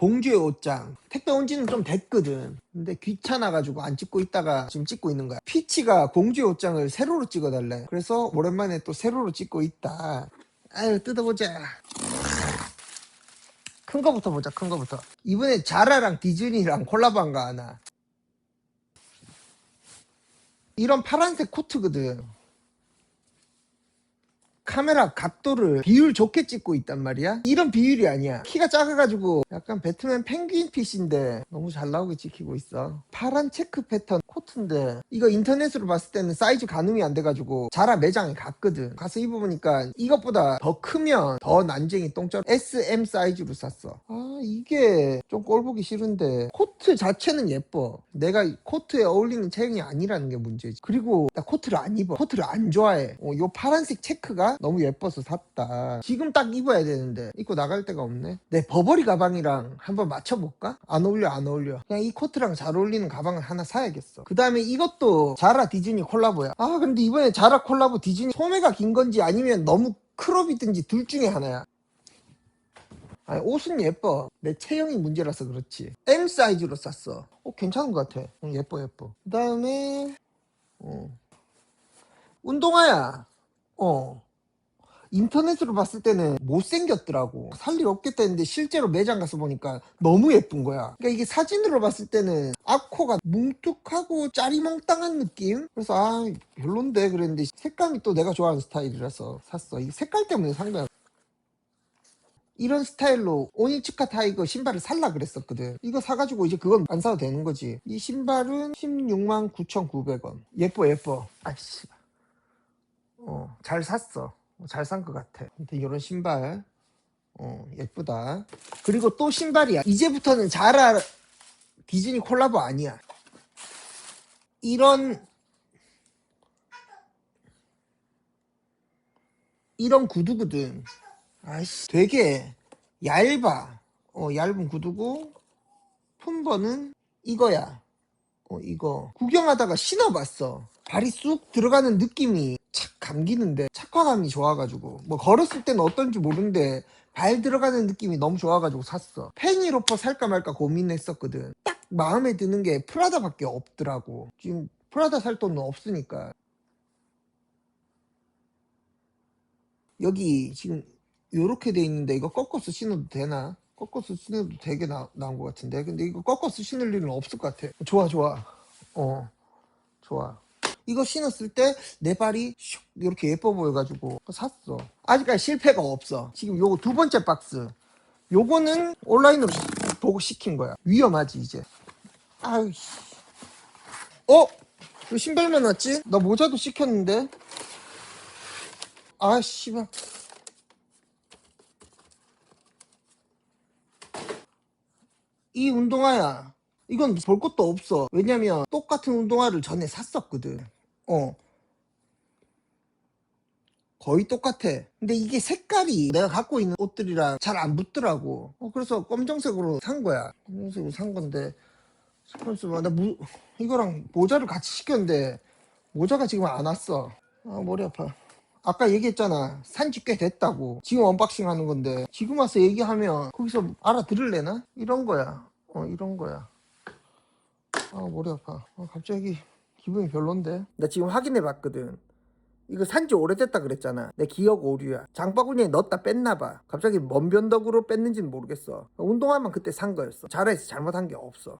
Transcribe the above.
공주의 옷장. 택배 온 지는 좀 됐거든. 근데 귀찮아가지고 안 찍고 있다가 지금 찍고 있는 거야. 피치가 공주의 옷장을 세로로 찍어달래. 그래서 오랜만에 또 세로로 찍고 있다. 아유 뜯어보자. 큰 거부터 보자 큰 거부터. 이번에 자라랑 디즈니랑 콜라보한 거 하나? 이런 파란색 코트거든 카메라 각도를 비율 좋게 찍고 있단 말이야. 이런 비율이 아니야. 키가 작아가지고 약간 배트맨 펭귄 핏인데 너무 잘 나오게 찍히고 있어. 파란 체크 패턴 코트인데 이거 인터넷으로 봤을 때는 사이즈 가늠이 안 돼가지고 자라 매장에 갔거든. 가서 입어보니까 이것보다 더 크면 더 난쟁이 똥처럼 SM 사이즈로 샀어. 아 이게 좀 꼴보기 싫은데. 코트 자체는 예뻐. 내가 이 코트에 어울리는 체형이 아니라는 게 문제지. 그리고 나 코트를 안 입어. 코트를 안 좋아해. 어, 요 파란색 체크가 너무 예뻐서 샀다. 지금 딱 입어야 되는데 입고 나갈 데가 없네. 내 버버리 가방이랑 한번 맞춰볼까? 안 어울려 안 어울려. 그냥 이 코트랑 잘 어울리는 가방을 하나 사야겠어 그 다음에 이것도 자라 디즈니 콜라보야. 아 근데 이번에 자라 콜라보 디즈니 소매가 긴 건지 아니면 너무 크롭이든지 둘 중에 하나야. 아니 옷은 예뻐. 내 체형이 문제라서 그렇지. M 사이즈로 샀어. 어 괜찮은 것 같아. 응, 예뻐 예뻐. 그 다음에 어. 운동화야. 어 인터넷으로 봤을 때는 못생겼더라고. 살 일 없겠다 했는데 실제로 매장 가서 보니까 너무 예쁜 거야. 그러니까 이게 사진으로 봤을 때는 아코가 뭉툭하고 짜리몽땅한 느낌? 그래서 아 별론데 그랬는데 색감이 또 내가 좋아하는 스타일이라서 샀어. 이 색깔 때문에 산 거야. 이런 스타일로 오니츠카 타이거 신발을 살라 그랬었거든. 이거 사가지고 이제 그건 안 사도 되는 거지. 이 신발은 16만 9,900원. 예뻐 예뻐. 아이씨. 어, 잘 샀어 잘 산 것 같아. 이런 신발 어, 예쁘다. 그리고 또 신발이야. 이제부터는 자라 디즈니 콜라보 아니야. 이런 이런 구두거든. 아이씨 되게 얇아. 어 얇은 구두고 품번은 이거야 어 이거 구경하다가 신어봤어. 발이 쑥 들어가는 느낌이 착 감기는데 착화감이 좋아가지고. 뭐 걸었을 때는 어떤지 모르는데 발 들어가는 느낌이 너무 좋아가지고 샀어. 페니 로퍼 살까 말까 고민했었거든. 딱 마음에 드는 게 프라다밖에 없더라고. 지금 프라다 살 돈은 없으니까. 여기 지금 요렇게 돼 있는데 이거 꺾어서 신어도 되나? 꺾어서 신어도 되게 나, 나온 것 같은데. 근데 이거 꺾어서 신을 일은 없을 것 같아. 좋아 좋아. 어 좋아. 이거 신었을 때 내 발이 슉 이렇게 예뻐 보여가지고 샀어. 아직까지 실패가 없어. 지금 요거 두 번째 박스. 요거는 온라인으로 보고 시킨 거야. 위험하지 이제. 아유 씨. 어? 왜 신발만 왔지? 나 모자도 시켰는데. 아 씨발 이 운동화야. 이건 볼 것도 없어. 왜냐면 똑같은 운동화를 전에 샀었거든. 어. 거의 똑같아. 근데 이게 색깔이 내가 갖고 있는 옷들이랑 잘 안 붙더라고. 어, 그래서 검정색으로 산 거야. 검정색으로 산 건데. 스폰서 나 무, 이거랑 모자를 같이 시켰는데 모자가 지금 안 왔어. 아, 머리 아파. 아까 얘기했잖아. 산지 꽤 됐다고. 지금 언박싱 하는 건데. 지금 와서 얘기하면 거기서 알아들을래나? 이런 거야. 어, 이런 거야. 아, 머리 아파. 아, 갑자기 기분이 별론데. 나 지금 확인해 봤거든. 이거 산지 오래됐다 그랬잖아. 내 기억 오류야. 장바구니에 넣었다 뺐나 봐. 갑자기 뭔 변덕으로 뺐는지는 모르겠어. 운동화만 그때 산 거였어. 잘해서 잘못한 게 없어.